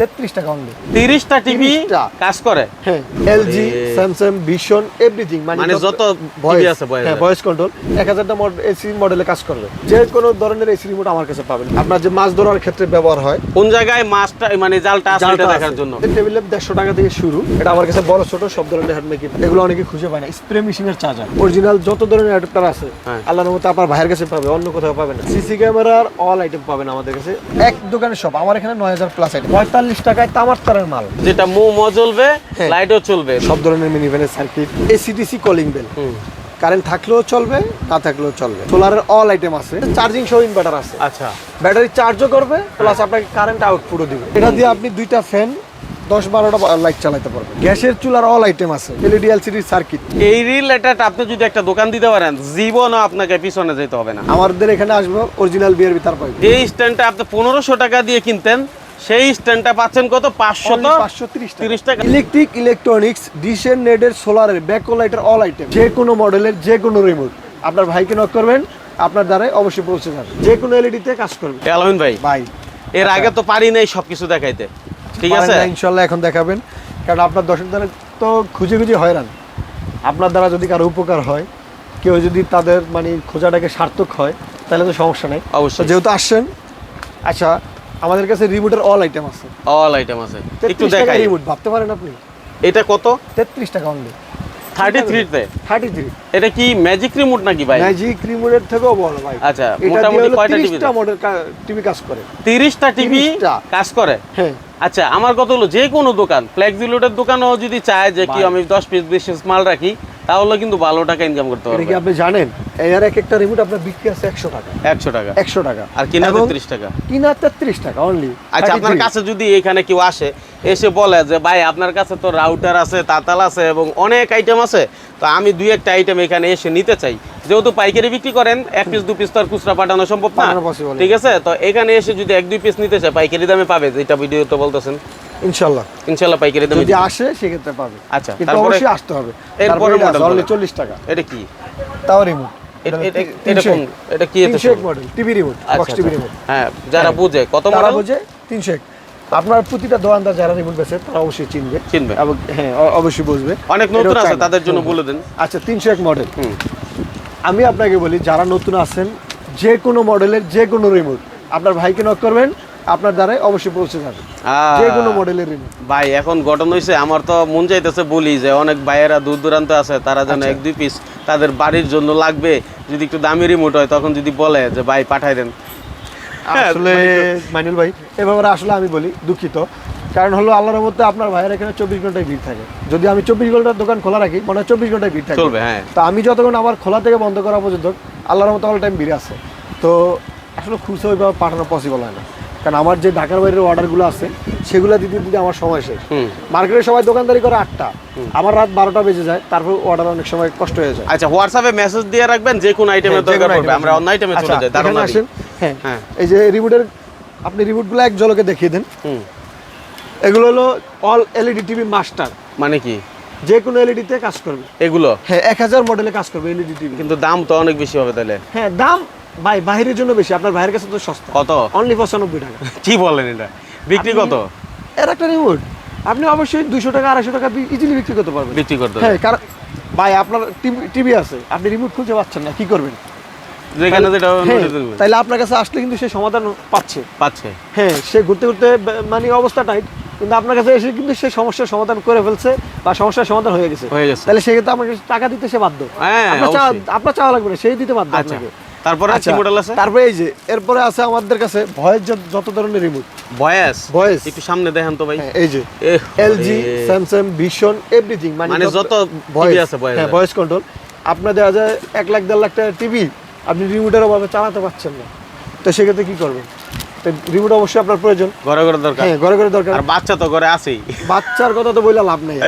তেত্রিশ টাকা অনলি তিরিশটা টিভি কাজ করে। হ্যাঁ এলজি স্যামসাং ভিশন এভরিথিং মানে যত ভয়েস আছে, হ্যাঁ ভয়েস কন্ট্রোল এক হাজারটা এসি মডেলে কাজ করবে। যে কোনো ধরনের এসি রিমোট আমার কাছে পাবেন। আপনার যে মাছ ধরার ক্ষেত্রে ব্যবহার হয় কোন জায়গায় মাছটা মানে জালটা দেখার জন্য? টেবিলে দেড়শো টাকা থেকে শুরু। এটা আমার কাছে বড় ছোট সব ধরনের হ্যান্ড মেকিং এগুলো অনেকে খুঁজে পায় না। স্প্রে মেশিনের চার্জার অরিজিনাল যত ধরনের অ্যাডাপ্টার আছে হ্যাঁ। আল্লাহর মতো আপনার ভাইয়ের কাছে পাবে অন্য কোথাও পাবেন সিসি ক্যামেরার অল আইটেম পাবেন আমাদের কাছে। এক দোকানে সব আমার এখানে নয় হাজার প্লাস আইটেম পঁয়তাল্লিশ টাকায় তামার তারের মাল। যেটা মোমো চলবে হ্যাঁ। লাইটও চলবে। সব ধরনের মিনি ভ্যানের circuit AC DC calling bell current থাকলেও চলবে না থাকলেও চলবে। সোলারের অল আইটেম আছে। চার্জিং সহ ইনভার্টার আছে। আচ্ছা। ব্যাটারি চার্জও করবে প্লাস আপনাকে কারেন্ট আউটপুটও দিবে। এটা দিয়ে আপনি দুইটা ফ্যান দশ বারোটা লাইট চালাতে পারবেন। গ্যাসের চুলার অল আইটেম আছে এলইডি এলসিডি সার্কিট এই রিলেটেড আপনি যদি একটা দোকান দিতে পারেন জীবনও আপনাকে পিছনে যেতে হবে না। আমাদের এখানে আসব অরিজিনাল বিয়ের ভিতর পাইবে। যে স্ট্যান্ডটা আপনি পনেরোশো টাকা দিয়ে কিনতেন সেই স্ট্যান্ডটা পাচ্ছেন কত? পাঁচশো পাঁচশো তিরিশ টাকা। ইলেকট্রিক ইলেকট্রনিক্স ডিসেন নেডের সোলারের ব্যাকো লাইটের অল আইটেম যে কোনো মডেলের যে কোনো রিমোট আপনার ভাইকে নক করবেন আপনার দ্বারাই অবশ্যই পৌঁছে যাবে। যে কোনো এলইডি তে কাজ করবে। আলমিন ভাই ভাই। এর আগে তো পারি নাই সবকিছু দেখাইতে। ঠিক আছে? ইনশাল্লাহ এখন দেখাবেন। কারণ আপনার দর্শক দ্বারা তো খুঁজে খুঁজে হয়রান। আপনার দ্বারা যদি কারও উপকার হয় কেউ যদি তাদের মানে খোঁজাটাকে সার্থক হয় তাহলে তো সমস্যা নেই। অবশ্যই। যেহেতু আসছেন আচ্ছা আমাদের কাছে রিমোটের অল আইটেম আছে। অল আইটেম আছে। একটু 33 দেখাই। রিমোট ভাবতে পারেন আপনি? এটা কত? তেত্রিশ টাকা অনলি থার্টি থ্রিতে থার্টি থ্রি এটা কি ম্যাজিক রিমোট নাকি ভাই? ম্যাজিক রিমোটের থেকেও বড় ভাই। আচ্ছা, মোটামুটি কয়টা TV? 30টা মডেল টিভি কাজ করে। তিরিশটা টিভি কাজ করে? হ্যাঁ। আচ্ছা আমার কথা হলো যে কোনো দোকান ফ্লেক্সিলোডের দোকানও যদি চায় যে কি আমি দশ পিস বিশ পিস মাল রাখি তাহলে কিন্তু ভালো টাকা ইনকাম করতে পারবে এটা কি আপনি জানেন? এর এক একটা রিমোট আপনার বিক্রি আছে একশো টাকা। একশো টাকা। একশো টাকা। আর কিনা এবং ত্রিশ টাকা। কিনা তেত্রিশ টাকা অনলি আচ্ছা আপনার কাছে যদি এখানে কেউ আসে এসে বলে যে ভাই আপনার কাছে তো রাউটার আছে তাতাল আছে এবং অনেক আইটেম আছে। তো আমি দুই একটা আইটেম এখানে এসে নিতে চাই। যেহেতু পাইকারি বিক্রি করেন এক পিস দু পিস তো আর খুচরা পাঠানো সম্ভব না। ঠিক আছে? তো এখানে এসে যদি এক দুই পিস নিতে চায় পাইকারি দামে পাবে যেটা ভিডিও তো বলতেছেন। ইনশাল্লাহ। পাইকারি দামে যদি আসে সেক্ষেত্রে পাবে। আচ্ছা, তারপরে- আসতে হবে। এরপরে অনলি চল্লিশ টাকা। এটা কি? তাও রিমোট এটা কি এতে তিনশো এক মডেল টিভি রিমোট আচ্ছা, বক্স টিভি আচ্ছা। রিমোট হ্যাঁ যারা হ্যাঁ। বুঝে কত মডেল বোঝে তিনশো এক আপনার প্রতিটা দোকানদার যারা রিমোট বেছে তারা অবশ্যই চিনবে। চিনবে। হ্যাঁ অবশ্যই বুঝবে। অনেক নতুন আছে তাদের জন্য বলে দেন। আচ্ছা তিনশো এক মডেল হুম। আমি আপনাকে বলি যারা নতুন আছেন যে কোনো মডেলের যে কোনো রিমোট আপনার ভাইকে নক করবেন আপনার দ্বারাই অবশ্যই পৌঁছে যাবে। যে কোনো মডেলের রিমোট ভাই এখন ঘটনা হয়েছে আমার তো মন চাইতেছে বলি যে অনেক ভাইয়েরা দূর দূরান্ত আছে তারা যেন আচ্ছা। এক দুই পিস তাদের বাড়ির জন্য লাগবে। যদি একটু দামি রিমোট হয় তখন যদি বলে যে ভাই পাঠাই দেন। হ্যাঁ, আসলে মাইনুল ভাই এ ব্যাপারে আসলে আমি বলি দুঃখিত। কারণ হলো আল্লাহর মধ্যে আপনার ভাইয়ের এখানে চব্বিশ ঘন্টায় ভিড় থাকে। যদি আমি চব্বিশ ঘণ্টার দোকান খোলা রাখি মানে চব্বিশ ঘন্টায় ভিড় থাকে। চলবে হ্যাঁ। তো আমি যতক্ষণ আমার খোলা থেকে বন্ধ করা পর্যন্ত আল্লাহর মতো অল টাইম ভিড় আছে। তো আসলে খুশি ওইভাবে পাঠানো পসিবল হয় না। কারণ আমার যে ঢাকার বাইরের অর্ডারগুলো আছে সেগুলো দিতে দিতে আমার সময় শেষ। মার্কেটে সবাই দোকানদারি করে আটটা। আমার রাত বারোটা বেজে যায় তারপর অর্ডার অনেক সময় কষ্ট হয়ে যায়। আচ্ছা হোয়াটসঅ্যাপে মেসেজ দিয়ে রাখবেন যে কোন আইটেমের হ্যাঁ, দরকার পড়বে। আমরা অন্য আইটেমে আচ্ছা, চলে যাই দারুণ আসেন। হ্যাঁ হ্যাঁ। এই যে রিমোটের আপনি রিমোটগুলো এক ঝলকে দেখিয়ে দেন। হুম। এগুলো হলো অল এলইডি টিভি মাস্টার মানে কি? যে কোনো এলইডি তে কাজ করবে। এগুলো? হ্যাঁ এক হাজার মডেলে কাজ করবে এলইডি টিভি কিন্তু দাম তো অনেক বেশি হবে তাহলে। হ্যাঁ দাম ভাই বাইরের জন্য বেশি আপনার ভাইয়ের কাছে তো সস্তা। কত? অনলি পঁচানব্বই টাকা। কি বলেন এটা? বিক্রি কত? এর একটা রিমোট আপনি অবশ্যই দুশো টাকা আড়াইশো টাকা ইজিলি বিক্রি করতে পারবেন। বিক্রি করতে হ্যাঁ কারণ ভাই আপনার টিভি আছে আপনি রিমোট খুঁজে পাচ্ছেন না কি করবেন? যেখানে যেটা হ্যাঁ, তাইলে আপনার কাছে আসলে কিন্তু সে সমাধান পাচ্ছে। পাচ্ছে। হ্যাঁ সে ঘুরতে ঘুরতে মানে অবস্থা টাইট কিন্তু আপনার কাছে এসে কিন্তু সে সমস্যার সমাধান করে ফেলছে বা সমস্যার সমাধান হয়ে গেছে। হয়ে গেছে। তাহলে সেক্ষেত্রে আপনাকে টাকা দিতে সে বাধ্য। হ্যাঁ, আপনার চাওয়া-। আপনার চাওয়া লাগবে না সেই দিতে বাধ্য আচ্ছা। আপনাকে। তারপরে কি আচ্ছা, মডেল আছে? তারপরে এই যে এরপরে আছে আমাদের কাছে ভয়েস যত ধরনের রিমোট ভয়েস? ভয়েস। একটু সামনে দেখেন তো ভাই। এই যে এলজি স্যামসাং ভিশন এভরিথিং মানে যত ভয়েস। আছে, voice হ্যাঁ ভয়েস কন্ট্রোল আপনার দেখা যায় এক লাখ দেড় লাখ টাকার টিভি আপনি রিমোটের অভাবে চালাতে পারছেন না। তো সেক্ষেত্রে কি করবেন? রিমোট অবশ্যই আপনার প্রয়োজন। ঘরে ঘরে দরকার। হ্যাঁ ঘরে ঘরে দরকার। আর বাচ্চা তো ঘরে আছেই। বাচ্চার কথা তো বললে লাভ নেই।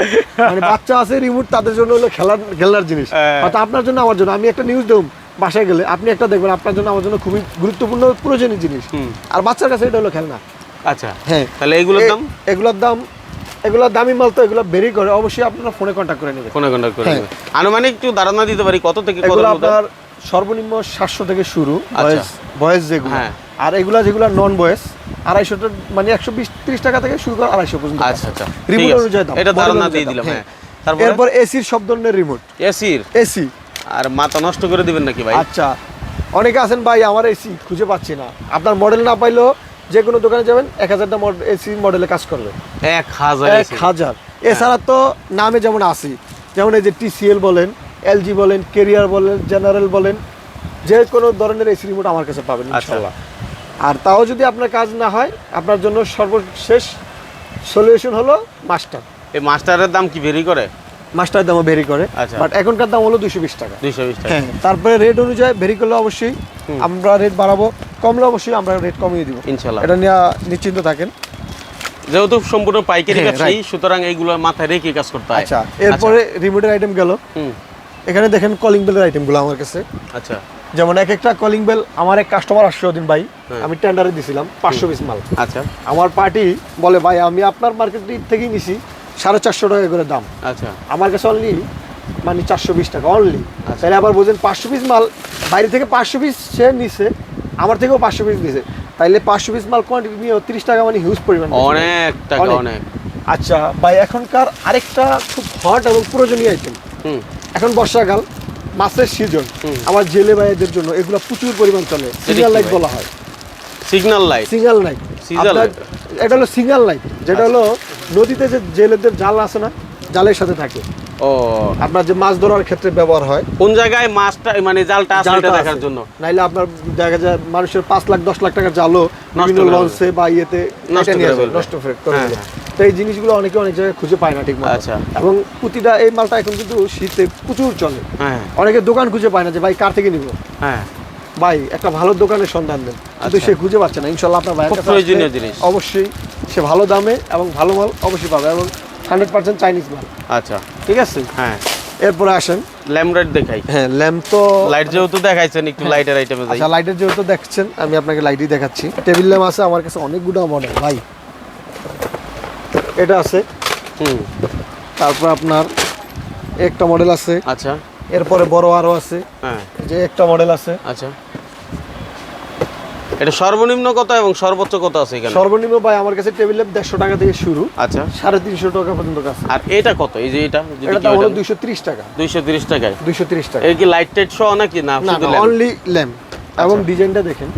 মানে বাচ্চা আছে রিমোট তাদের জন্য হলো খেলার খেলার জিনিস। হ্যাঁ। আপনার জন্য আমার জন্য। আমি একটা নিউজ দেব। বাসায় গেলে আপনি একটা দেখবেন আপনার জন্য আমার জন্য খুবই গুরুত্বপূর্ণ প্রয়োজনীয় জিনিস। আর বাচ্চার কাছে এটা হলো খেলনা। আচ্ছা। হ্যাঁ। তাহলে এইগুলোর দাম? এগুলোর দাম এগুলোর দামি মাল তো এগুলো বেরি করে অবশ্যই আপনারা ফোনে কন্ট্যাক্ট করে নেবেন। কোনে কোনে করে হ্যাঁ। নেবে? আনুমানিক একটু ধারণা দিতে পারি কত থেকে কত এগুলো আপনার সর্বনিম্ন সাতশো থেকে শুরু আচ্ছা। বয়েস বয়েস যেগুলো। হ্যাঁ। আর এগুলা যেগুলো নন বয়েস আড়াইশো মানে একশো বিশ ত্রিশ টাকা থেকে শুরু করে আড়াইশো পর্যন্ত আচ্ছা আচ্ছা। রিমোট অনুযায়ী এটা ধারণা দিয়ে দিলাম হ্যাঁ। হ্যাঁ। তারপরে? এসির সব ধরনের রিমোট এসির এসি আর মাথা নষ্ট করে দিবেন নাকি ভাই? আচ্ছা অনেকে আছেন ভাই আমার এসি খুঁজে পাচ্ছি না। আপনার মডেল না পাইলেও যে কোনো দোকানে যাবেন এক হাজারটা এসি মডেলে কাজ করবে। এক হাজার এক হাজার। এছাড়া তো নামে যেমন আসি যেমন এই যে টিসিএল বলেন এলজি বলেন কেরিয়ার বলেন জেনারেল বলেন যে কোনো ধরনের এসি রিমোট আমার কাছে পাবেন আচ্ছা। ইনশাল্লাহ। আর তাও যদি আপনার কাজ না হয় আপনার জন্য সর্বশেষ সলিউশন হলো মাস্টার। এই মাস্টারের দাম কি ভেরি করে? মাস্টার দামও ভেরি করে আচ্ছা। বাট এখনকার দাম হলো দুশো বিশ টাকা। দুইশো বিশ টাকা। হ্যাঁ তারপরে রেট অনুযায়ী ভেরি করলে অবশ্যই আমরা রেট বাড়াবো কমলে অবশ্যই আমরা রেট কমিয়ে দিব। ইনশাল্লাহ। এটা নিয়ে নিশ্চিন্ত থাকেন। যেহেতু সম্পূর্ণ পাইকারি হ্যাঁ, ব্যবসায়ী সুতরাং এইগুলো মাথায় রেখে কাজ করতে হয়। আচ্ছা এরপরে রিমোটের আইটেম গেল। এখানে দেখেন কলিং বেলের আইটেমগুলো আমার কাছে। আচ্ছা। যেমন এক একটা কলিং বেল আমার এক কাস্টমার আসছে ওদিন ভাই হ্যাঁ। আমি টেন্ডারে দিছিলাম পাঁচশো পিস মাল। আচ্ছা। আমার পার্টি বলে ভাই আমি আপনার মার্কেট থেকেই নিছি। সাড়ে চারশো টাকা করে দাম। আচ্ছা। আমার কাছে অনলি মানে চারশো বিশ টাকা অনলি আচ্ছা। তাহলে আবার বোঝেন পাঁচশো পিস মাল বাইরে থেকে পাঁচশো পিস সে নিছে আমার থেকেও পাঁচশো পিস নিছে। তাইলে পাঁচশো পিস মাল কোয়ান্টিটি নিয়ে তিরিশ টাকা মানে হিউজ পরিমাণ অনেক টাকা অনেক। আচ্ছা ভাই এখনকার আরেকটা খুব হট এবং প্রয়োজনীয় আইটেম হুম। এখন বর্ষাকাল মাছের সিজন। আমার জেলে ভাইদের জন্য এগুলো প্রচুর পরিমাণ চলে। কি লাইট বলা হয়। Signal light signal light? এটা হলো সিগনাল লাইট যেটা হলো নদীতে যে জেলেদের জাল আছে না জালের সাথে থাকে। ও। আপনার যে মাছ ধরার ক্ষেত্রে ব্যবহার হয়। কোন জায়গায় মাছটা মানে জালটা জালটা দেখার জন্য? নাইলে আপনার দেখা যায় মানুষের পাঁচ লাখ দশ লাখ টাকার জালও বিভিন্ন লঞ্চে বা ইয়েতে নষ্ট করে হ্যাঁ, ফেলে। তো এই জিনিসগুলো অনেকে অনেক জায়গায় খুঁজে পায় না ঠিক আচ্ছা। এবং প্রতিটা এই মালটা এখন কিন্তু শীতে প্রচুর চলে। হ্যাঁ। অনেকে দোকান খুঁজে পায় না যে ভাই কার থেকে নিব? হ্যাঁ। ভাই একটা ভালো দোকানের সন্ধান দেন। কিন্তু আচ্ছা। সে খুঁজে পাচ্ছে না। ইনশাল্লাহ আপনার কাছে প্রয়োজনীয় জিনিস। অবশ্যই সে ভালো দামে এবং ভালো মাল অবশ্যই পাবে এবং হান্ড্রেড পার্সেন্ট চাইনিজ মাল। আচ্ছা। ঠিক আছে? হ্যাঁ। এরপরে আসেন। ল্যামরাইট দেখাই। হ্যাঁ ল্যাম্প তো লাইট যেহেতু দেখাইছেন একটু লাইটের আইটেমে যাই। আচ্ছা লাইটের যেহেতু দেখছেন আমি আপনাকে লাইটই দেখাচ্ছি। টেবিল ল্যাম্প আছে আমার কাছে অনেকগুলো মডেল ভাই। এটা আছে। হুম। তারপর আপনার একটা মডেল আছে। আচ্ছা। এরপরে বড় আরও আছে। হ্যাঁ। যে একটা মডেল আছে। আচ্ছা। এটা সর্বনিম্ন কত এবং সর্বোচ্চ কত আছে এখানে? সর্বনিম্ন ভাই আমার কাছে টেবিল ল্যাম্প দেড়শো টাকা থেকে শুরু। আচ্ছা। সাড়ে তিনশো টাকা পর্যন্ত আছে আর এটা কত? এই যে এটা এটা হলো দুইশো ত্রিশ টাকা। দুইশো তিরিশ টাকায়? দুইশো ত্রিশ টাকা। এর কি লাইট টাইট সহ নাকি? না? অনলি ল্যাম্প এবং ডিজাইনটা দেখেন।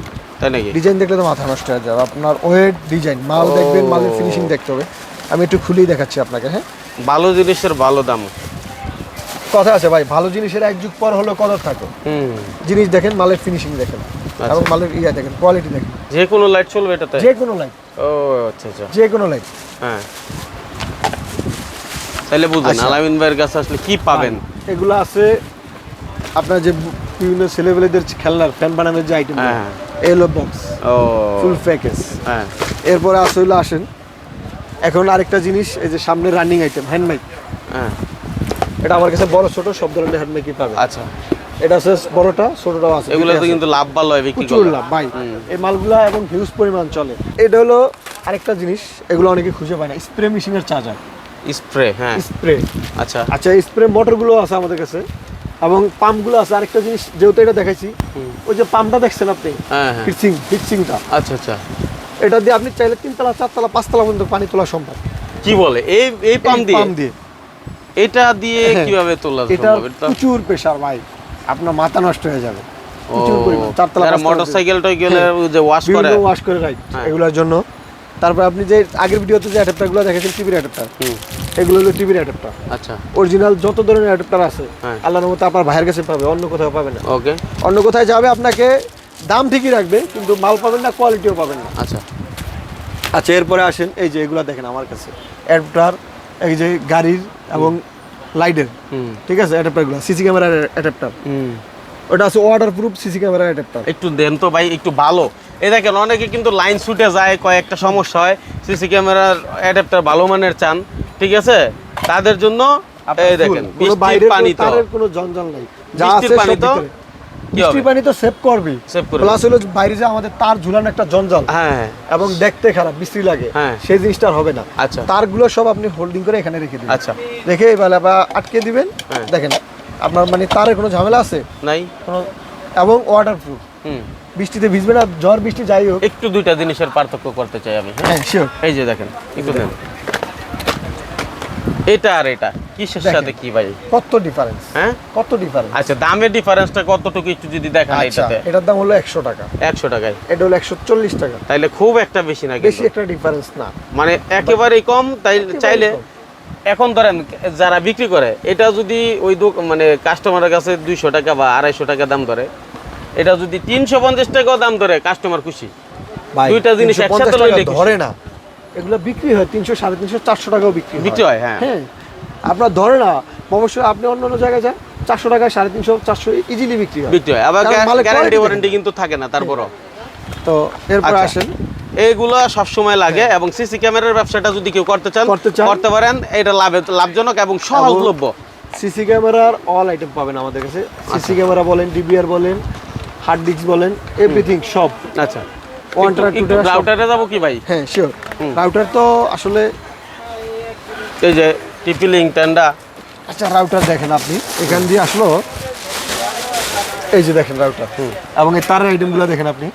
তাই নাকি? ডিজাইন দেখলে তো মাথা নষ্ট হয়ে যাবে। আপনার ওয়েট ডিজাইন মাল দেখবেন মালের ফিনিশিং দেখতে হবে। আমি একটু খুলেই দেখাচ্ছি আপনাকে হ্যাঁ? ভালো জিনিসের ভালো দাম। কথা আছে ভাই ভালো জিনিসের এক যুগ পর হলো কদর থাকে। হুম। জিনিস দেখেন মালের ফিনিশিং দেখেন। আচ্ছা। এবং মালের ইয়া দেখেন কোয়ালিটি দেখেন। যে কোনো লাইট চলবে এটাতে? যে কোনো লাইট ও আচ্ছা আচ্ছা। যে কোনো লাইট হ্যাঁ। তাহলে বুঝলেন আচ্ছা। আলামিন ভাইয়ের কাছে আসলে কি পাবেন? এগুলো আছে আপনার যে বিভিন্ন ছেলেবেলেদের খেলনার ফ্যান বানানোর যে আইটেম। এলো বক্স ও। ফুল প্যাকেজ হ্যাঁ। এরপরে আসে হইল আসেন। এখন আরেকটা জিনিস এই যে সামনে রানিং আইটেম হ্যান্ড মাইক হ্যাঁ। এটা আমার কাছে বড় ছোট সব ধরনের হ্যান্ড মাইকই পাবে আচ্ছা। এটা আছে বড়টা ছোটটাও আছে এগুলো তো কিন্তু লাভ ভালো হয় বিক্রি প্রচুর করলে। লাভ ভাই। এই মালগুলা এবং হিউজ পরিমাণ চলে। এটা হলো আরেকটা জিনিস এগুলো অনেকে খুঁজে পায় না। স্প্রে মেশিনের চার্জার স্প্রে হ্যাঁ। স্প্রে আচ্ছা। আচ্ছা স্প্রে মোটরগুলো আছে আমাদের কাছে এবং পাম্পগুলো আছে। আরেকটা জিনিস যেহেতু এটা দেখাইছি ওই যে পাম্পটা দেখছেন আপনি? হ্যাঁ হ্যাঁ। হিটসিং হিটসিংটা আচ্ছা আচ্ছা। এটা দিয়ে আপনি চাইলে তিনতলা চারতলা পাঁচতলা পর্যন্ত পানি তোলা সম্ভব। কি বলে? এই এই পাম্প দিয়ে? পাম্প দিয়ে। এটা দিয়ে হ্যাঁ। কীভাবে তোলা সম্ভব? এটা প্রচুর প্রেসার ভাই। আপনার মাথা নষ্ট হয়ে যাবে। ও প্রচুর পরিমাণ। চারতলা যারা পাঁচতলা গেলে হ্যাঁ। যে ওয়াশ করে। ওয়াশ রাইট হ্যাঁ। এগুলোর জন্য। তারপর আপনি যে আগের ভিডিওতে যে অ্যাডাপ্টারগুলো দেখেছেন টিভির অ্যাডাপ্টার এগুলো হলো টিভির অ্যাডাপ্টার আচ্ছা। অরিজিনাল যত ধরনের অ্যাডাপ্টার আছে হ্যাঁ। আল্লাহর মতো আপনার ভাইয়ের কাছে পাবে অন্য কোথাও পাবে না। ওকে অন্য কোথায় যাবে আপনাকে দাম ঠিকই রাখবে কিন্তু মাল পাবেন না কোয়ালিটিও পাবেন না। আচ্ছা। আচ্ছা এরপরে আসেন এই যে এগুলো দেখেন আমার কাছে। অ্যাডাপ্টার এই যে গাড়ির এবং লাইটের ঠিক আছে অ্যাডাপ্টারগুলো সিসি ক্যামেরার অ্যাডাপ্টার ওটা আছে water proof CC camera adapter একটু দেন তো ভাই একটু ভালো। এই দেখেন অনেকে কিন্তু লাইন ছুটে যায় কয়েকটা সমস্যা হয়। সিসি ক্যামেরার অ্যাডাপ্টার ভালো মানের চান ঠিক আছে? তাদের জন্য এই দেখেন বৃষ্টির পানি তো। কোনো জঞ্জাল নাই। বৃষ্টির পানি তো? বৃষ্টির পানি তো সেভ করবি। প্লাস হলো বাইরে যে আমাদের তার ঝুলানো একটা জঞ্জাল হ্যাঁ এবং দেখতে খারাপ বিশ্রী লাগে হ্যাঁ। সেই জিনিসটা হবে না। আচ্ছা। তারগুলো সব আপনি হোল্ডিং করে এখানে রেখে দিবেন। আচ্ছা। রেখে এবার আটকে দিবেন। হ্যাঁ। দেখেন আপনার মানে তারের কোনো ঝামেলা আছে? নাই। কোনো এবং ওয়াটার প্রুফ হুম। বৃষ্টিতে ভিজবে না ঝড় বৃষ্টি যাই হোক। একটু দুইটা জিনিসের পার্থক্য করতে চাই আমি হ্যাঁ? হ্যাঁ শিওর এই যে দেখেন একটু দেন। এটা আর এটা। কিসের সাথে কি ভাই? কত ডিফারেন্স হ্যাঁ? কত ডিফারেন্স আচ্ছা দামের ডিফারেন্সটা কতটুকু একটু যদি দেখান আচ্ছা এটাতে? এটার দাম হলো একশো টাকা। একশো টাকায়। এটা হলো একশো চল্লিশ টাকা। তাইলে খুব একটা বেশি না বেশি একটা ডিফারেন্স না। মানে একেবারেই কম তাই চাইলে এখন ধরেন যারা বিক্রি করে এটা যদি ওই মানে কাস্টমারের কাছে দুইশো টাকা বা আড়াইশো টাকা দাম ধরে এটা যদি তিনশো পঞ্চাশ টাকাও দাম ধরে কাস্টমার খুশি। ভাই, দুইটা জিনিস একসাথে লইলে ধরে না। এগুলো বিক্রি হয় তিনশো সাড়ে তিনশো চারশো টাকাও বিক্রি বিক্রি হয়, হ্যাঁ। হ্যাঁ। আপনার ধরে না অবশ্যই আপনি অন্য অন্য জায়গায় যান চারশো টাকায় সাড়ে তিনশো চারশো ইজিলি বিক্রি হয়। বিক্রি হয়। আবার গ্যারান্টি ওয়ারেন্টি কিন্তু থাকে না তারপরও। তো এরপর আচ্ছা। আসেন। এইগুলো সবসময় লাগে এবং সিসি ক্যামেরার ব্যবসাটা যদি কেউ করতে চান করতে চান। করতে পারেন এটা লাভে লাভজনক এবং সহজলভ্য। সিসি ক্যামেরার অল আইটেম পাবেন আমাদের কাছে। সিসি ক্যামেরা বলেন ডিবিআর বলেন হার্ড ডিস্ক বলেন এভরিথিং সব। আচ্ছা। রাউটারে যাব কি ভাই? হ্যাঁ শিওর রাউটার তো আসলে এই যে টিপি লিঙ্ক টেন্ডা আচ্ছা রাউটার দেখেন আপনি। এখান দিয়ে আসলো। এই যে দেখেন রাউটার এবং এই তারের আইটেমগুলো দেখেন আপনি।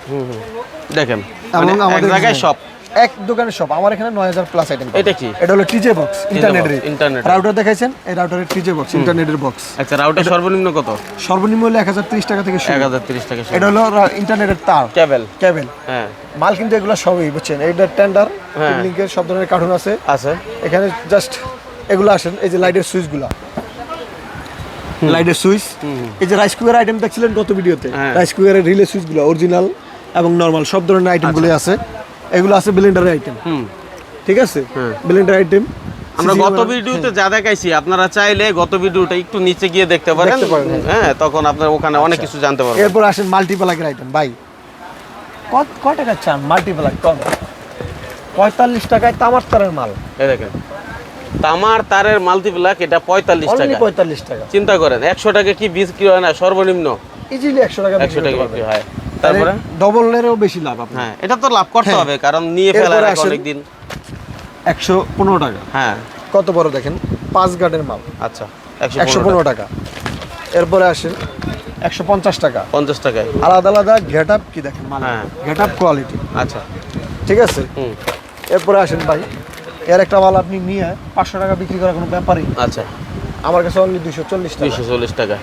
দেখেন। এবং মানে আমাদের জায়গায় সব। এক দোকানে সব আমার এখানে নয় হাজার প্লাস আইটেম এটা কি? এটা হলো টিজে বক্স ইন্টারনেটের internet। রাউটার দেখাইছেন? এই রাউটারের টিজে বক্স ইন্টারনেটের বক্স আচ্ছা রাউটার সর্বনিম্ন কত? সর্বনিম্ন হলো এক হাজার ত্রিশ টাকা থেকে শুরু। টাকা এটা হলো ইন্টারনেটের তার। কেবল কেবল হ্যাঁ। মাল কিন্তু এগুলো সবই বুঝছেন? টেন্ডার হ্যাঁ। সব ধরনের কার্টুন আছে। আছে। এখানে জাস্ট এগুলো আসেন এই যে লাইটের সুইচগুলো লাইটের সুইচ এই যে রাইস কুকার আইটেম দেখছিলেন গত ভিডিওতে। রাইস কুকারের রিলে সুইচগুলো অরিজিনাল এবং নর্মাল সব ধরনের আইটেমগুলো আছে। এগুলো আছে ব্লেন্ডারের আইটেম ঠিক আছে? হ্যাঁ। ব্লেন্ডার আইটেম আমরা গত ভিডিওতে যা দেখাইছি আপনারা চাইলে গত ভিডিওটা একটু নিচে গিয়ে দেখতে পারেন। হ্যাঁ। হ্যাঁ তখন আপনার ওখানে অনেক কিছু জানতে পারবেন। এরপর আসেন মাল্টিপ্লাগের আইটেম ভাই। কত কয় টাকা চান মাল্টিপ্লাগ কম। পঁয়তাল্লিশ টাকায় তামার তারের মাল। এই দেখেন। তামার তারের মাল্টিপ্লাক এটা পঁয়তাল্লিশ টাকা। পঁয়তাল্লিশ টাকা। চিন্তা করেন একশো টাকা কি বিক্রি হয় না সর্বনিম্ন? ইজিলি একশো টাকা একশো টাকা বিক্রি হয়। তারপরে? ডবলেরও বেশি লাভ হ্যাঁ এটা তো লাভ করতে হ্যাঁ। হবে কারণ নিয়ে ফেলার অনেকদিন। একশো পনেরো টাকা। হ্যাঁ। কত বড় দেখেন? পাঁচ গার্ডের মাল। আচ্ছা একশো পনেরো টাকা। এরপরে আসেন একশো পঞ্চাশ টাকা। পঞ্চাশ টাকায়। আলাদা আলাদা গেট আপ কি দেখেন মানে। গেট আপ কোয়ালিটি আচ্ছা। ঠিক আছে? হুম। এরপরে আসেন ভাই এর একটা মাল আপনি নিয়ে পাঁচশো টাকা বিক্রি করার কোনো ব্যাপারই আচ্ছা। আমার কাছে অনলি দুশো চল্লিশ টাকা। দুইশো চল্লিশ টাকা।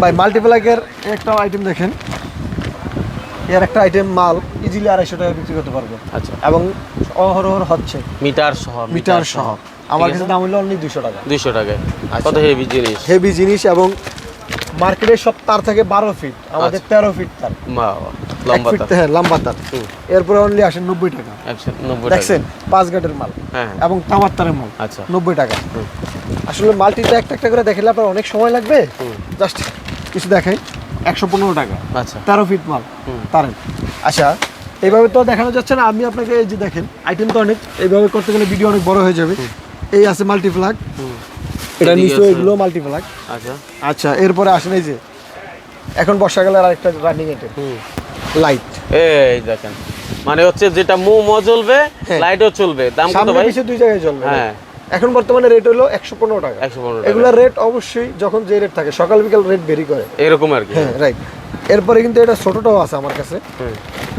ভাই মাল্টিপ্লাগের একটা আইটেম দেখেন। এর একটা আইটেম মাল ইজিলি আড়াইশো টাকা বিক্রি করতে পারব। আচ্ছা। এবং অহরহর হচ্ছে। মিটার সহ মিটার সহ। আমার কাছে দাম হলো অনলি দুশো টাকা। দুইশো টাকায়। আচ্ছা। কত হেভি জিনিস? হেভি জিনিস এবং মার্কেটের সব তার থাকে বারো ফিট আমাদের তেরো ফিট তার। লম্বা তার। হ্যাঁ লম্বা তার। এরপরে অনলি আসেন নব্বই টাকা। দেখছেন পাঁচ গাটের মাল হ্যাঁ এবং তামার তারের মাল আচ্ছা। নব্বই টাকা। আসলে মাল্টিটা একটা একটা করে দেখালে আপনার অনেক সময় লাগবে। হুম। জাস্ট কিছু দেখাই একশো পনেরো টাকা। আচ্ছা। তেরো ফিট মাল। তারের। আচ্ছা এইভাবে তো দেখানো যাচ্ছে না। আমি আপনাকে এই যে দেখেন আইটেম তো অনেক এইভাবে করতে গেলে ভিডিও অনেক বড় হয়ে যাবে। এই আছে মাল্টিপ্লাগ হুম। এটা নিশ্চয়ই এগুলো মাল্টিপ্লাগ আচ্ছা। আচ্ছা এরপরে আসেন এই যে এখন বর্ষাকালের আরেকটা রানিং হুম। লাইট এই দেখেন মানে হচ্ছে যেটা মোমো জ্বলবে হ্যাঁ। লাইটও চলবে। দাম কত ভাই? দুই জায়গায় চলবে হ্যাঁ। এখন বর্তমানে রেট হলো একশো পনেরো টাকা। একশো পনেরো এগুলা রেট অবশ্যই যখন যে রেট থাকে সকাল বিকাল রেট ভেরি করে। এরকম আর কি। হ্যাঁ রাইট এরপরে কিন্তু এটা ছোটটাও আছে আমার কাছে।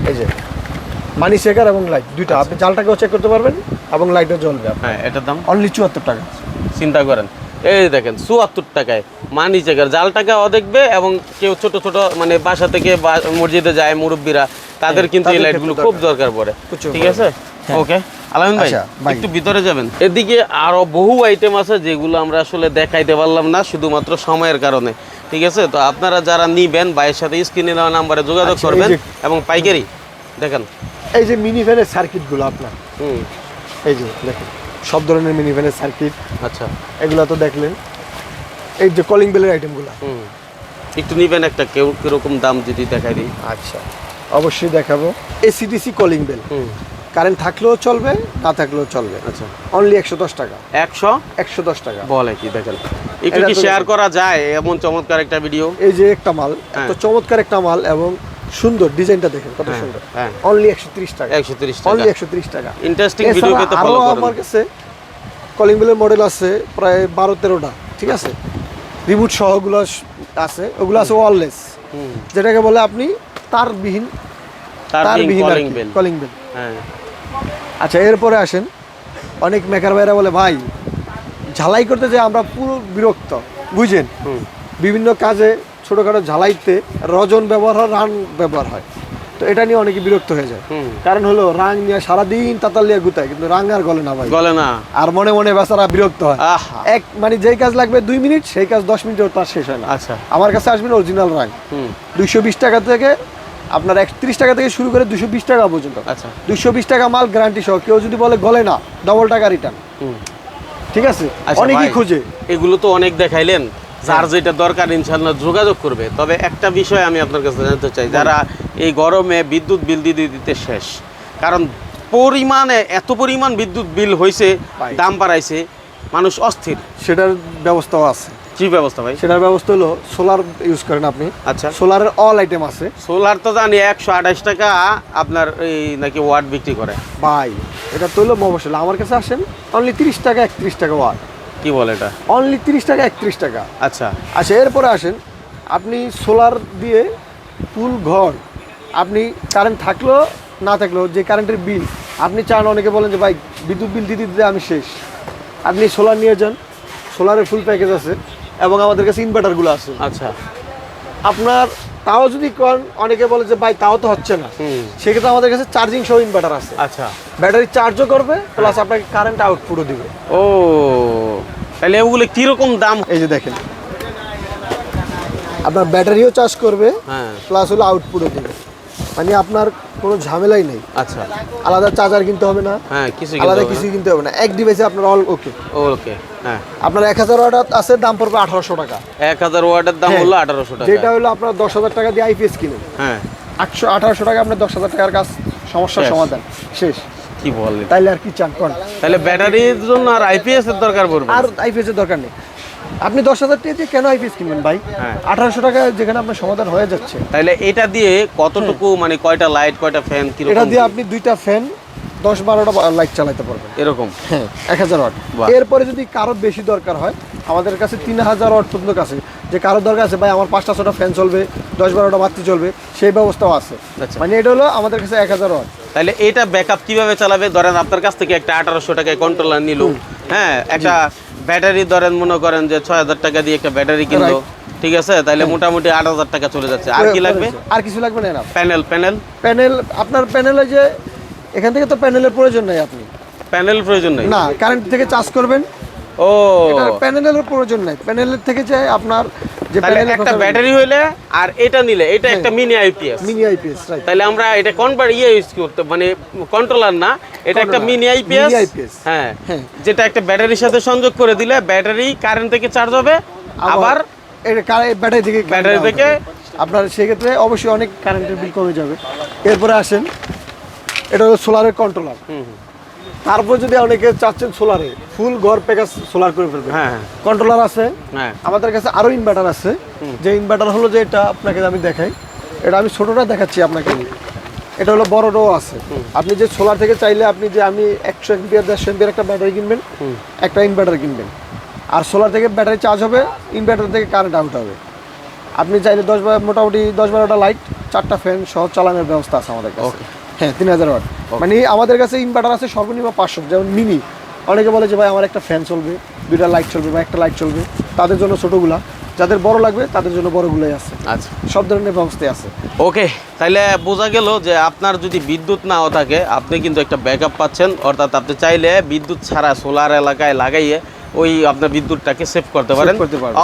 এই যে মানি শেকার এবং লাইট দুইটা। আপনি জালটাকেও চেক করতে পারবেন এবং লাইটও জ্বলবে হ্যাঁ এটার দাম? অনলি চুয়াত্তর টাকা। চিন্তা করেন। এই দেখেন চুয়াত্তর টাকায়। মানি চেকার জাল টাকাও দেখবে এবং কেউ ছোট ছোট মানে বাসা থেকে বা- মসজিদে যায় মুরব্বীরা তাদের কিন্তু এই লাইটগুলো খুব দরকার। পড়ে। ঠিক আছে? হ্যাঁ। ওকে আলামিন ভাই আচ্ছা, একটু ভিতরে যাবেন। এদিকে আরও বহু আইটেম আছে যেগুলো আমরা আসলে দেখাইতে পারলাম না শুধুমাত্র সময়ের কারণে। ঠিক আছে? তো আপনারা যারা নিবেন ভাইয়ের সাথে স্ক্রিনে নেওয়া নাম্বারে যোগাযোগ আচ্ছা, করবেন এবং পাইকারি। দেখেন। এই যে মিনি ভ্যানের সার্কিটগুলো আপনার। হুম। এই যে দেখেন। সব ধরনের মিনি ভ্যানের সার্কিট আচ্ছা। এগুলো তো দেখলেন। এই যে কলিং বেলের আইটেমগুলো হুম। একটু নিবেন একটা কেউ কীরকম দাম যদি দেখাই দিই। আচ্ছা। অবশ্যই দেখাবো। এসিডিসি কলিং বেল হুম। কারেন্ট থাকলেও চলবে না থাকলেও চলবে। আচ্ছা। অনলি একশো দশ টাকা। একশো? একশো দশ টাকা। বলে কি দেখেন। একটু কি শেয়ার করা যায় এমন চমৎকার একটা ভিডিও এই যে একটা মাল। হ্যাঁ। তো চমৎকার একটা মাল এবং সুন্দর ডিজাইনটা দেখেন কত হ্যাঁ, সুন্দর। হ্যাঁ। অনলি একশো ত্রিশ টাকা। একশো তিরিশ অনলি একশো ত্রিশ টাকা। ইন্টারেস্টিং ভিডিও এছাড়া পেতে আরও ফলো আমার কাছে কলিং বেলের মডেল আছে প্রায় বারো তেরোটা ঠিক আছে? রিমোট সহগুলো আছে ওগুলো আছে ওয়ারলেস হুম। যেটাকে বলে আপনি তারবিহীন তারবিহীন কলিং বেল কলিং বেল হ্যাঁ। আচ্ছা এরপরে আসেন। অনেক মেকার ভাইরা বলে ভাই ঝালাই করতে যে আমরা পুরো বিরক্ত বুঝেন বিভিন্ন কাজে ছোটোখাটো ঝালাইতে রজন ব্যবহার হয় রান ব্যবহার হয়। তো এটা নিয়ে অনেকে বিরক্ত হয়ে যায়। কারণ হলো রাং নিয়ে সারাদিন তাতাল নিয়ে গুতায় কিন্তু রাং আর গলে না ভাই। গলে না। আর মনে মনে বেচারা বিরক্ত হয়। এক মানে যেই কাজ লাগবে দুই মিনিট সেই কাজ দশ মিনিটেও তার শেষ হয় না। আচ্ছা। আমার কাছে আসবেন অরিজিনাল রাং হুম। দুইশো বিশ টাকা থেকে আপনার একত্রিশ টাকা থেকে শুরু করে দুশো বিশ টাকা পর্যন্ত। আচ্ছা। দুশো বিশ টাকা মাল গ্যারান্টি সহ কেউ যদি বলে গলে না ডবল টাকা রিটার্ন ঠিক আছে? আচ্ছা অনেকেই খুঁজে। এগুলো তো অনেক দেখাইলেন। যার যেটা দরকার ইনশাল্লাহ যোগাযোগ করবে। তবে একটা বিষয় আমি আপনার কাছে জানতে চাই যারা এই গরমে বিদ্যুৎ বিল দিতে দিতে শেষ কারণ পরিমাণে এত পরিমাণ বিদ্যুৎ বিল হয়েছে দাম বাড়াইছে মানুষ অস্থির। সেটার ব্যবস্থাও আছে। কি ব্যবস্থা ভাই? সেটার ব্যবস্থা হলো সোলার ইউজ করেন আপনি। আচ্ছা। সোলারের অল আইটেম আছে। সোলার তো জানি একশো আঠাশ টাকা আপনার এই নাকি ওয়াট বিক্রি করে। ভাই এটা তো হলো মফসল আমার কাছে আসেন অনলি তিরিশ টাকা একত্রিশ টাকা ওয়াট কি বলে এটা? অনলি তিরিশ টাকা একত্রিশ টাকা। আচ্ছা। আচ্ছা এরপরে আসেন আপনি সোলার দিয়ে ফুল ঘর আপনি কারেন্ট থাকলেও না থাকলেও যে কারেন্টের বিল আপনি চান অনেকে বলেন যে ভাই বিদ্যুৎ বিল দিতে দিতে আমি শেষ। আপনি সোলার নিয়ে যান সোলারের ফুল প্যাকেজ আছে এবং আমাদের কাছে ইনভার্টারগুলো আছে। আচ্ছা। আপনার তাও যদি অনেকে বলে যে ভাই তাও তো হচ্ছে না। সেক্ষেত্রে আমাদের কাছে চার্জিং সহ ইনভার্টার আছে। আচ্ছা। ব্যাটারি চার্জও করবে প্লাস আপনাকে কারেন্ট আউটপুটও দিবে। ও তাহলে ওগুলো কীরকম দাম? এই যে দেখেন। আপনার ব্যাটারিও চার্জ করবে হ্যাঁ। প্লাস হলো আউটপুটও দিবে। মানে আপনার কোনো ঝামেলাই নেই। আচ্ছা। আলাদা চার্জার কিনতে হবে না। হ্যাঁ কিছু আলাদা কিছু কিনতে হবে না। এক ডিভাইসে আপনার অল ওকে ওকে হ্যাঁ। আপনার এক হাজার ওয়াট আছে দাম পড়বে আঠারোশো টাকা। এক হাজার ওয়াটের দাম হ্যাঁ, হলো আঠারোশো টাকা। যেটা হলো আপনার দশ হাজার টাকা দিয়ে আইপিএস কিনেন হ্যাঁ। আটশো আঠারোশো টাকা আপনার দশ হাজার টাকার কাজ সমস্যার সমাধান। শেষ। কি বলেন তাইলে আর কি চান কোন? তাহলে ব্যাটারির জন্য আর আইপিএস এর দরকার পড়বে আর আইপিএস এর দরকার নেই। আপনি দশ হাজার টাকা দিয়ে কেন আইপিএস কিনবেন ভাই? হ্যাঁ। আঠারোশো টাকা যেখানে আপনার সমাধান হয়ে যাচ্ছে। তাহলে এটা দিয়ে কতটুকু মানে কয়টা লাইট কয়টা ফ্যান এটা দিয়ে আপনি দুইটা ফ্যান দশ বারোটা লাইট চালাতে পারবেন। এরকম? হ্যাঁ এক হাজার ওয়াট এরপরে যদি কারও বেশি দরকার হয় আমাদের কাছে তিন হাজার ওয়াট পর্যন্ত আছে। যে কারও দরকার আছে ভাই আমার পাঁচটা ছটা ফ্যান চলবে দশ বারোটা বাতি চলবে সেই ব্যবস্থাও আছে। আচ্ছা। মানে এটা হলো আমাদের কাছে এক হাজার ওয়াট তাহলে এটা ব্যাকআপ কীভাবে চালাবে? ধরেন আপনার কাছ থেকে একটা আঠারোশো টাকায় কন্ট্রোলার নিল হ্যাঁ একটা ব্যাটারি ধরেন মনে করেন যে ছয় হাজার টাকা দিয়ে একটা ব্যাটারি কিনবো ঠিক আছে? তাহলে মোটামুটি আট হাজার টাকা চলে যাচ্ছে। আর কি লাগবে? আর কিছু লাগবে না প্যানেল প্যানেল। প্যানেল আপনার প্যানেলে যে এখান থেকে তো প্যানেলের প্রয়োজন নেই আপনি। প্যানেল প্রয়োজন নেই? না কারেন্ট থেকে চার্জ করবেন। ও। প্যানেলের প্রয়োজন নাই। প্যানেলের থেকে যে আপনার একটা ব্যাটারি হইলে আর এটা নিলে এটা একটা mini IPS mini IPS right তাহলে আমরা এটা কনভার্ট ইয়ে ইউজ করতে মানে কন্ট্রোলার না এটা একটা মিনি আইপিএস হ্যাঁ। হ্যাঁ। যেটা একটা ব্যাটারির সাথে সংযোগ করে দিলে ব্যাটারি কারেন্ট থেকে চার্জ হবে আবার এটা ব্যাটারি থেকে ব্যাটারি থেকে। আপনার সেক্ষেত্রে অবশ্যই অনেক কারেন্টের বিল কমে যাবে। এরপরে আসেন এটা হলো সোলারের কন্ট্রোলার হুম। তারপর যদি অনেকে চাচ্ছেন সোলারে ফুল ঘর প্যাকেজ সোলার করে ফেলবে হ্যাঁ হ্যাঁ, কন্ট্রোলার আছে হ্যাঁ। আমাদের কাছে আরও ইনভার্টার আছে। যে ইনভার্টার হলো যে এটা আপনাকে আমি দেখাই এটা আমি ছোটটা দেখাচ্ছি আপনাকে। এটা হলো বড়টাও আছে। আপনি যে সোলার থেকে চাইলে আপনি যে আমি একশো এমপিয়ার দেড়শো এমপিয়ার একটা ব্যাটারি কিনবেন একটা ইনভার্টার কিনবেন। আর সোলার থেকে ব্যাটারি চার্জ হবে ইনভার্টার থেকে কারেন্ট আউট হবে। আপনি চাইলে দশ বার মোটামুটি দশ বারোটা লাইট চারটা ফ্যান সহ চালানোর ব্যবস্থা আছে আমাদের কাছে. হ্যাঁ তিন হাজার ওয়াট। মানে আমাদের কাছে ইনভার্টার আছে সর্বনিম্ন পাঁচশো যেমন মিনি অনেকে বলে যে ভাই আমার একটা ফ্যান চলবে দুইটা লাইট চলবে বা একটা লাইট চলবে। তাদের জন্য ছোটোগুলা। যাদের বড় লাগবে তাদের জন্য বড়গুলোই আছে। আচ্ছা। সব ধরনের ব্যবস্থাই আছে। ওকে তাহলে বোঝা গেল যে আপনার যদি বিদ্যুৎ নাও থাকে আপনি কিন্তু একটা ব্যাকআপ পাচ্ছেন। অর্থাৎ আপনি চাইলে বিদ্যুৎ ছাড়া সোলার এলাকায় লাগাইয়ে ওই আপনার বিদ্যুৎটাকে সেভ করতে পারেন।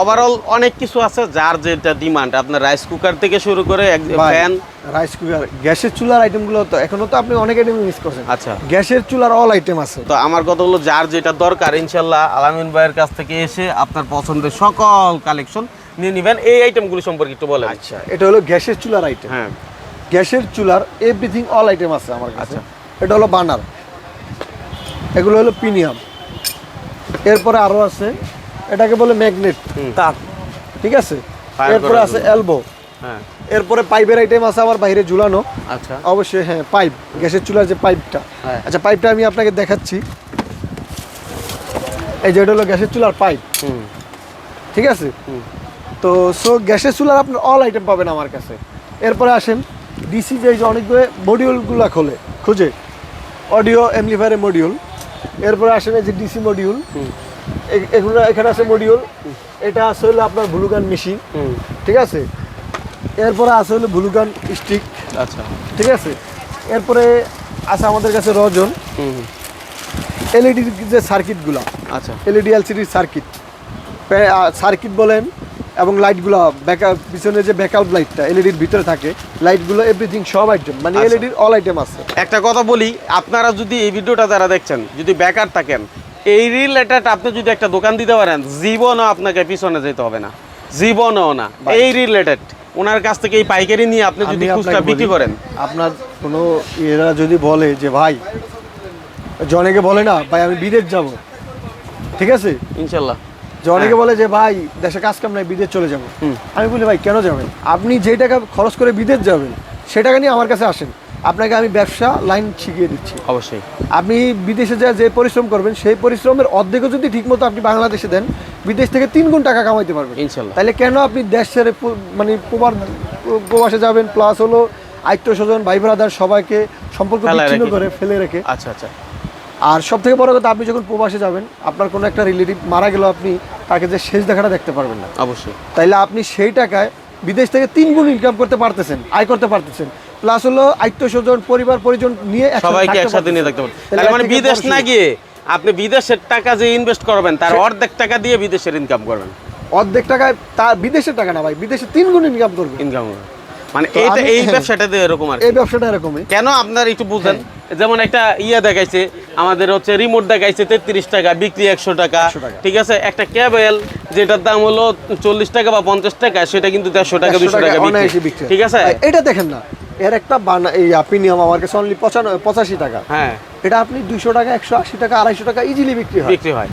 ওভারঅল অনেক কিছু আছে যার যেটা ডিমান্ড আপনার রাইস কুকার থেকে শুরু করে ফ্যান রাইস কুকার গ্যাসের চুলার আইটেমগুলো তো এখনও তো আপনি অনেক আইটেম মিস করছেন। আচ্ছা। গ্যাসের চুলার অল আইটেম আছে। তো আমার কথা হলো যার যেটা দরকার ইনশাল্লাহ আলামিন ভাইয়ের কাছ থেকে এসে আপনার পছন্দের সকল কালেকশন নিয়ে নেবেন। এই আইটেমগুলো সম্পর্কে একটু বলেন। আচ্ছা এটা হলো গ্যাসের চুলার আইটেম হ্যাঁ। গ্যাসের চুলার এভরিথিং অল আইটেম আছে আমার কাছে। আচ্ছা। এটা হলো বানার। এগুলো হলো প্রিমিয়াম এরপরে আরও আছে এটাকে বলে ম্যাগনেট তার ঠিক আছে? এরপরে আছে এলবো হ্যাঁ। এরপরে পাইপের আইটেম আছে আমার বাইরে ঝুলানো। আচ্ছা। অবশ্যই হ্যাঁ পাইপ গ্যাসের চুলার যে পাইপটা হ্যাঁ। আচ্ছা পাইপটা আমি আপনাকে দেখাচ্ছি। এই যে এটা হলো গ্যাসের চুলার পাইপ হুম। ঠিক আছে? তো সো গ্যাসের চুলার আপনার অল আইটেম পাবেন আমার কাছে। এরপরে আসেন ডিসি যে অনেকগুলো মডিউলগুলো খোলে খুঁজে। অডিও এমপ্লিফায়ারের মডিউল এরপরে আসেন এই যে ডিসি মডিউল এগুলো এখানে আছে মডিউল এটা আছে হলো আপনার ভুলুগান মেশিন ঠিক আছে? এরপরে আছে হলো ভুলুগান স্টিক আচ্ছা। ঠিক আছে? এরপরে আছে আমাদের কাছে রজন। এলইডির যে সার্কিটগুলো আচ্ছা। এলইডি এলসিডির সার্কিট সার্কিট বলেন এবং লাইটগুলো ব্যাকআপ পিছনে যে ব্যাকআপ লাইটটা এলইডির ভিতরে থাকে লাইটগুলো এভরিথিং সব আইটেম মানে। এলইডির অল আইটেম আছে। একটা কথা বলি আপনারা যদি এই ভিডিওটা যারা দেখছেন যদি বেকার থাকেন এই রিলেটেড আপনি যদি একটা দোকান দিতে পারেন জীবনও আপনাকে পিছনে যেতে হবে না। জীবনও না। এই রিলেটেড ওনার কাছ থেকে এই পাইকারি নিয়ে আপনি যদি খুচরা বিক্রি করেন। আপনার কোনো এরা যদি বলে যে ভাই জনেকে বলে না ভাই আমি বিদেশ যাব। ঠিক আছে? ইনশাল্লাহ। যে অনেকে বলে যে ভাই দেশে কাজ কাম নাই বিদেশ চলে যাব। আমি বলি ভাই কেন যাবেন? আপনি যে টাকা খরচ করে বিদেশ যাবেন সে টাকা নিয়ে আমার কাছে আসেন। আপনাকে আমি ব্যবসা লাইন শিখিয়ে দিচ্ছি। অবশ্যই। আপনি বিদেশে যা যে পরিশ্রম করবেন সেই পরিশ্রমের অর্ধেকও যদি ঠিকমতো আপনি বাংলাদেশে দেন বিদেশ থেকে তিন গুণ টাকা কামাইতে পারবেন। ইনশাল্লাহ। তাহলে কেন আপনি দেশ ছেড়ে মানে প্রবার প্রবাসে যাবেন প্লাস হলো আত্মীয় স্বজন ভাই ব্রাদার সবাইকে সম্পর্ক বিচ্ছিন্ন করে ফেলে রেখে। আচ্ছা আচ্ছা। আর সব থেকে বড় কথা আপনি যখন প্রবাসে যাবেন আপনার কোনো একটা রিলেটিভ মারা গেলেও আপনি তাকে যে শেষ দেখাটা দেখতে পারবেন না। অবশ্যই। তাইলে আপনি সেই টাকায় বিদেশ থেকে তিন গুণ ইনকাম করতে পারতেছেন আয় করতে পারতেছেন। প্লাস হলো আত্মীয় স্বজন পরিবার পরিজন নিয়ে একসাথে সবাইকে একসাথে নিয়ে। থাকতে তাহলে মানে বিদেশ না গিয়ে আপনি বিদেশের টাকা যে ইনভেস্ট করবেন তার অর্ধেক টাকা দিয়ে বিদেশের ইনকাম করবেন। অর্ধেক টাকায় তার বিদেশের টাকা না ভাই বিদেশে তিন গুণ ইনকাম করবে ইনকাম মানে এইটা এই এরকম আর এই ব্যবসাটা এরকমই। কেন আপনার একটু বুঝেন? যেমন একটা ইয়ে দেখাইছে আমাদের হচ্ছে রিমোট দেখাইছে তেত্রিশ টাকা বিক্রি একশো টাকা। ঠিক আছে? একটা ক্যাবেল যেটার দাম হলো চল্লিশ টাকা বা পঞ্চাশ টাকা সেটা কিন্তু দেড়শো টাকা 100 দুশো টাকা বিক্রি। ঠিক আছে? এটা দেখেন না এর একটা বানা এই আমার কাছে অনলি পঁচানব্বই পঁচাশি টাকা। হ্যাঁ। এটা আপনি দুইশো টাকা একশো আশি টাকা আড়াইশো টাকা ইজিলি বিক্রি হয়। বিক্রি হয়।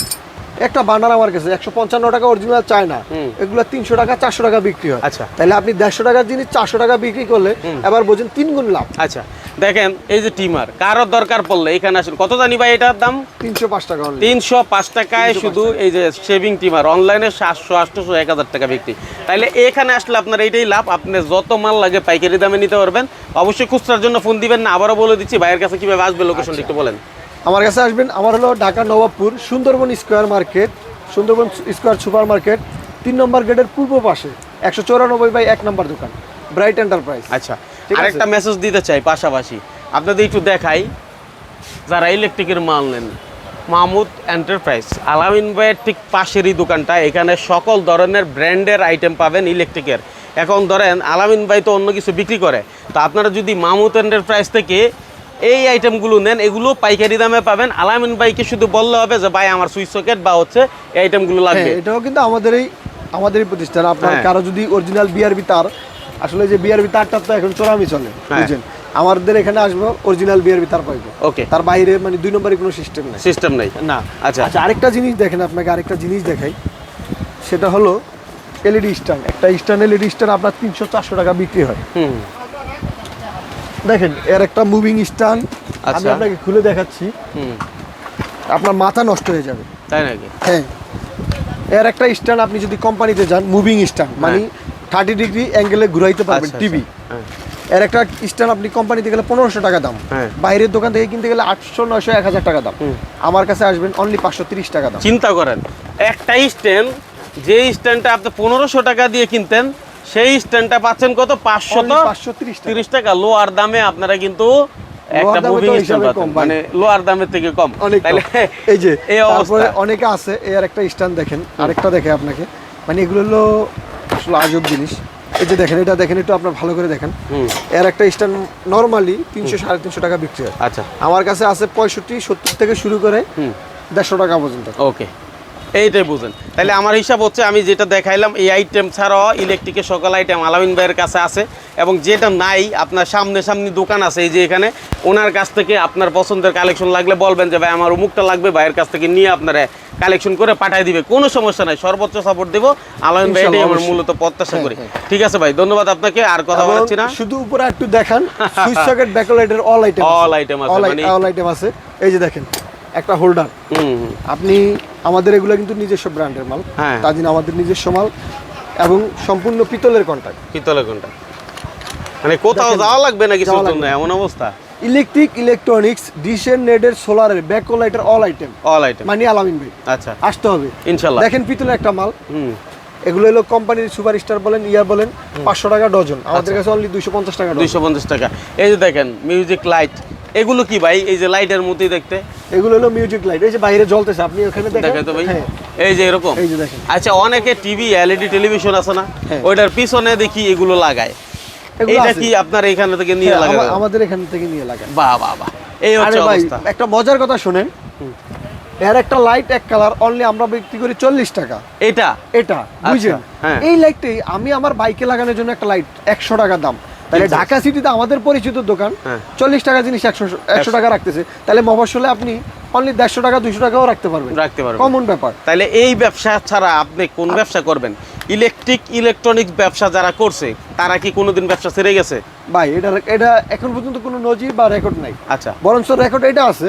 একটা বান্ডার আমার কাছে একশো পঞ্চান্ন টাকা অরিজিনাল চায় না এগুলো তিনশো টাকা চারশো টাকা বিক্রি হয়। আচ্ছা। তাহলে আপনি দেড়শো টাকার জিনিস চারশো টাকা বিক্রি করলে এবার বোঝেন তিন গুণ লাভ। আচ্ছা দেখেন এই যে টিমার কারোর দরকার পড়লে এখানে আসুন। কত জানি ভাই এটার দাম? তিনশো পাঁচ টাকা তিনশো পাঁচ টাকায় শুধু এই যে শেভিং টিমার অনলাইনে সাতশো আটশোশো এক হাজার টাকা বিক্রি। তাইলে এখানে আসলে আপনার এইটাই লাভ আপনি যত মাল লাগে পাইকারি দামে নিতে পারবেন। অবশ্যই খুচরার জন্য ফোন দিবেন না আবারও বলে দিচ্ছি ভাইয়ের কাছে কীভাবে আসবে লোকেশনটা একটু বলেন। আমার কাছে আসবেন আমার হলো Dhaka Nawabpur Sundarban square market Sundarban square super market তিন নম্বর গেটের পূর্ব পাশে একশো চৌরানব্বই বাই এক নম্বর দোকান ব্রাইট এন্টারপ্রাইজ আচ্ছা। আরেকটা মেসেজ দিতে চাই পাশাপাশি। আপনাদের একটু দেখাই যারা ইলেকট্রিকের মাল নেন মাহমুদ এন্টারপ্রাইজ আলামিন ভাইয়ের ঠিক পাশেরই দোকানটা এখানে সকল ধরনের ব্র্যান্ডের আইটেম পাবেন ইলেকট্রিকের এখন ধরেন আলামিন ভাই তো অন্য কিছু বিক্রি করে তো আপনারা যদি মাহমুদ এন্টারপ্রাইজ থেকে এই আইটেমগুলো নেন এগুলো পাইকারি দামে পাবেন। আলামিন ভাইকে শুধু বললে হবে যে ভাই আমার সুইচ সকেট বা হচ্ছে এই আইটেমগুলো লাগবে। হ্যাঁ এটাও কিন্তু আমাদের আমাদেরই আমাদেরই প্রতিষ্ঠান। আপনার হ্যাঁ। কারও যদি অরিজিনাল বিআরবি তার আসলে যে বিআরবি তারটা তো এখন চোরামি চলে হ্যাঁ। বুঝছেন? আমাদের এখানে আসব অরিজিনাল বিআরবি তার পাইবো। ওকে তার বাইরে মানে দুই নম্বরের কোনো সিস্টেম নাই। সিস্টেম নেই। না। আচ্ছা। আচ্ছা আরেকটা জিনিস দেখেন আপনাকে আরেকটা জিনিস দেখাই। সেটা হলো এলইডি স্ট্যান্ড একটা স্ট্যান্ড এলইডি স্ট্যান্ড আপনার তিনশো চারশো টাকা বিক্রি হয়। দেখেন এর একটা মুভিং স্ট্যান্ড আমি আচ্ছা। আপনাকে খুলে দেখাচ্ছি। আপনার মাথা নষ্ট হয়ে যাবে। তাই নাকি? হ্যাঁ। এর একটা স্ট্যান্ড আপনি যদি কোম্পানিতে যান মুভিং স্ট্যান্ড মানে থার্টি ডিগ্রি অ্যাঙ্গেলে ঘুরাইতে পারবেন আচ্ছা, টিভি আচ্ছা, হ্যাঁ। এর একটা স্ট্যান্ড আপনি কোম্পানিতে গেলে পনেরোশো টাকা দাম। হ্যাঁ। বাইরের দোকান থেকে কিনতে গেলে আটশো নয়শো এক হাজার টাকা দাম। আমার কাছে আসবেন অনলি পাঁচশো তিরিশ টাকা দাম। চিন্তা করেন একটা স্ট্যান্ড যে স্ট্যান্ডটা আপনি পনেরোশো টাকা দিয়ে কিনতেন সেই স্ট্যান্ডটা পাচ্ছেন কত? পাঁচশো পাঁচশো তিরিশ টাকা। লোয়ার দামে আপনারা কিন্তু একটা মুভিং স্ট্যান্ড পাচ্ছেন। মানে লোয়ার দামের থেকে কম। অনেক এই যে এই অবস্থা। অনেকে আছে এর একটা স্ট্যান্ড দেখেন আরেকটা দেখে আপনাকে। মানে এগুলো হলো আসলে আজব জিনিস। এই যে দেখেন এটা দেখেন একটু আপনার ভালো করে দেখেন। এর একটা স্ট্যান্ড নর্মালি তিনশো সাড়ে তিনশো টাকা বিক্রি হয়। আচ্ছা। আমার কাছে আছে পঁয়ষট্টি সত্তর থেকে শুরু করে দেড়শো টাকা পর্যন্ত। ওকে এইটাই বুঝেন। তাহলে আমার হিসাব হচ্ছে আমি যেটা দেখাইলাম এই আইটেম ছাড়াও ইলেকট্রিকের সকল আইটেম আলামিন ভাইয়ের কাছে আছে এবং যেটা নাই আপনার সামনে সামনে দোকান আছে এই যে এখানে ওনার কাছ থেকে আপনার পছন্দের কালেকশন লাগলে বলবেন যে ভাই আমার অমুকটা লাগবে ভাইয়ের কাছ থেকে নিয়ে আপনারা কালেকশন করে পাঠিয়ে দিবে। কোনো সমস্যা নাই সর্বোচ্চ সাপোর্ট দেবো। আলামিন ভাই এটাই আমার মূলত প্রত্যাশা হ্যাঁ, করি। হ্যাঁ। ঠিক আছে ভাই ধন্যবাদ আপনাকে আর কথা এবং বলাচ্ছি না। শুধু উপরে একটু দেখান সুইচ সকেট ব্যাকলাইটের অল আইটেম আছে, মানে- অল আইটেম আছে। এই যে দেখেন একটা হোল্ডার। আপনি আমাদের এগুলো কিন্তু নিজস্ব ব্র্যান্ডের মাল। তাজিন তার জন্য আমাদের নিজস্ব মাল এবং সম্পূর্ণ পিতলের কন্ট্যাক্ট পিতলের কোনটা মানে কোথাও যাওয়া লাগবে না কিছু এমন অবস্থা? ইলেকট্রিক ইলেকট্রনিক্স ডিশের নেডের সোলারের ব্যাকো লাইটের অল আইটেম অল আইটেম মানে আলামিন ভাই। আচ্ছা। আসতে হবে। ইনশাল্লাহ। দেখেন পিতলের একটা মাল। এগুলো হলো কোম্পানির সুপার স্টার বলেন ইয়া বলেন পাঁচশো টাকা ডজন। আমাদের কাছে অনলি দুইশো পঞ্চাশ টাকা দুইশো পঞ্চাশ টাকা। এই যে দেখেন মিউজিক লাইট এগুলো কি ভাই? এই যে লাইটের মতোই দেখতে? এগুলো হলো মিউজিক লাইট এই যে বাইরে জ্বলতেছে আপনি ওখানে দেখেন? দেখে তো ভাই। হ্যাঁ। এই যে এরকম? এই যে দেখেন। আচ্ছা অনেকে টিভি এলইডি টেলিভিশন আছে না? হ্যাঁ। ওইটার পিছনে দেখি এগুলো লাগায়। এটা কি আপনার এখান থেকে নিয়ে হ্যাঁ, আমা- আমাদের এখান থেকে নিয়ে লাগান বাহ বাহ বাহ। এই হচ্ছে অবস্থা। একটা মজার কথা শুনেন। এর একটা লাইট এক কালার অনলি আমরা বিক্রি করি চল্লিশ টাকা। এটা? এটা বুঝছেন? হ্যাঁ। এই লাইটটাই আমি আমার বাইকে লাগানোর জন্য একটা লাইট একশো টাকা দাম। তাহলে আচ্ছা। ঢাকা সিটিতে আমাদের পরিচিত দোকান হ্যাঁ। চল্লিশ টাকা জিনিস একশো একশো টাকা রাখতেছে। তাহলে মফসলে আপনি অনলি দেড়শো টাকা দুশো টাকাও রাখতে পারবেন। রাখতে পারবেন। কমন ব্যাপার। তাহলে এই ব্যবসা ছাড়া আপনি কোন ব্যবসা করবেন? ইলেকট্রিক ইলেকট্রনিক্স ব্যবসা যারা করছে তারা কি কোনোদিন ব্যবসা ছেড়ে গেছে? ভাই এটা এটা এখন পর্যন্ত কোনো নজির বা রেকর্ড নাই। আচ্ছা। বরঞ্চ রেকর্ড এটা আছে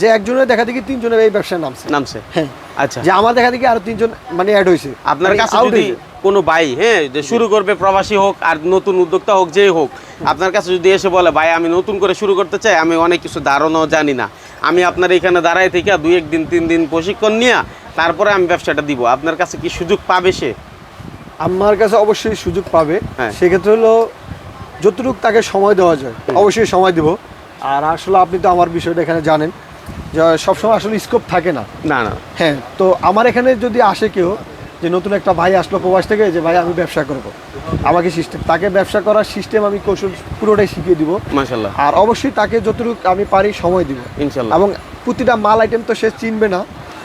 যে একজনের দেখা দেখি তিনজনের এই ব্যবসায় নামছে। নামছে? হ্যাঁ। আচ্ছা। যে আমার দেখা দেখি আরও তিনজন মানে অ্যাড হয়েছে। আপনার মানে কাছে যদি কোনো ভাই হ্যাঁ যে শুরু করবে প্রবাসী হোক আর নতুন উদ্যোক্তা হোক যেই হোক আপনার কাছে যদি এসে বলে ভাই আমি নতুন করে শুরু করতে চাই আমি অনেক কিছু ধারণাও জানি না। আমি আপনার এখানে দাঁড়াই থেকে দুই এক দিন তিন দিন প্রশিক্ষণ নিয়ে তারপরে আমি ব্যবসাটা দিব। আপনার কাছে কি সুযোগ পাবে সে? আমার কাছে অবশ্যই সুযোগ পাবে। হ্যাঁ। সেক্ষেত্রে হলো যতটুকু তাকে সময় দেওয়া যায় অবশ্যই সময় দেব। আর আসলে আপনি তো আমার বিষয়টা এখানে জানেন। সবসময় আসলে স্কোপ থাকে না। না না। হ্যাঁ তো আমার এখানে যদি আসে কেউ যে নতুন একটা ভাই আসলো প্রবাস থেকে যে ভাই আমি ব্যবসা করব। আমাকে সিস্টেম তাকে ব্যবসা করার সিস্টেম আমি কৌশল পুরোটাই শিখিয়ে দিব। মাশাল্লাহ আর অবশ্যই তাকে যতটুকু আমি পারি সময় দিব। ইনশাল্লাহ এবং প্রতিটা মাল আইটেম তো সে চিনবে না।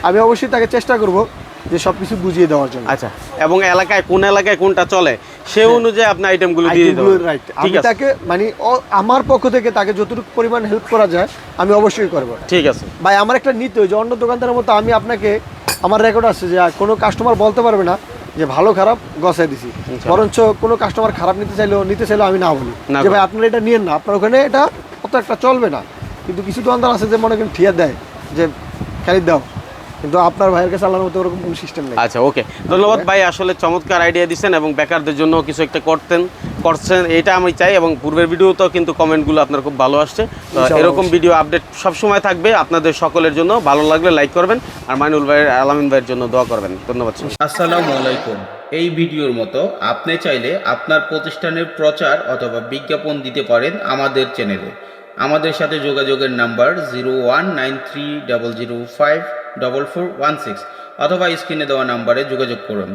আমি অবশ্যই তাকে চেষ্টা করব যে সব কিছু বুঝিয়ে দেওয়ার জন্য। আচ্ছা এবং এলাকায় কোন এলাকায় কোনটা চলে সে অনুযায়ী আপনি আইটেমগুলো দিয়ে হবে। রাইট আমি তাকে মানে আমার পক্ষ থেকে তাকে যতটুকু পরিমাণ হেল্প করা যায় আমি অবশ্যই করব। ঠিক আছে। ভাই আমার একটা নীতি যে অন্য দোকানদারের মতো আমি আপনাকে আমার রেকর্ড আছে যে কোনো কাস্টমার বলতে পারবে না যে ভালো খারাপ গসাই দিছি। বরঞ্চ কোনো কাস্টমার খারাপ নিতে চাইলেও নিতে চাইলেও আমি না বলি। যে ভাই। আপনার এটা নিয়েন না আপনার ওখানে এটা অত একটা চলবে না। কিন্তু কিছু দোকানদার আছে যে মনে করেন ঠিয়া দেয় যে খালি দাও। কিন্তু আপনার ভাইয়ের কাছে আল্লাহর মতো ওরকম কোনো সিস্টেম নেই। আচ্ছা ওকে ধন্যবাদ ভাই আসলে চমৎকার আইডিয়া দিচ্ছেন এবং বেকারদের জন্য কিছু একটা করতেন করছেন এটা আমি চাই এবং পূর্বের ভিডিওতেও কিন্তু কমেন্টগুলো আপনার খুব ভালো আসছে। তো এরকম ভিডিও আপডেট সবসময় থাকবে আপনাদের সকলের জন্য। ভালো লাগলে লাইক করবেন আর মাইনুল ভাইয়ের আলামিন ভাইয়ের জন্য দোয়া করবেন। ধন্যবাদ আসসালামু আলাইকুম। এই ভিডিওর মতো আপনি চাইলে আপনার প্রতিষ্ঠানের প্রচার অথবা বিজ্ঞাপন দিতে পারেন আমাদের চ্যানেলে আমাদের সাথে যোগাযোগের number zero one nine three double zero five double four one six অথবা স্ক্রিনে দেওয়া নাম্বারে যোগাযোগ করুন।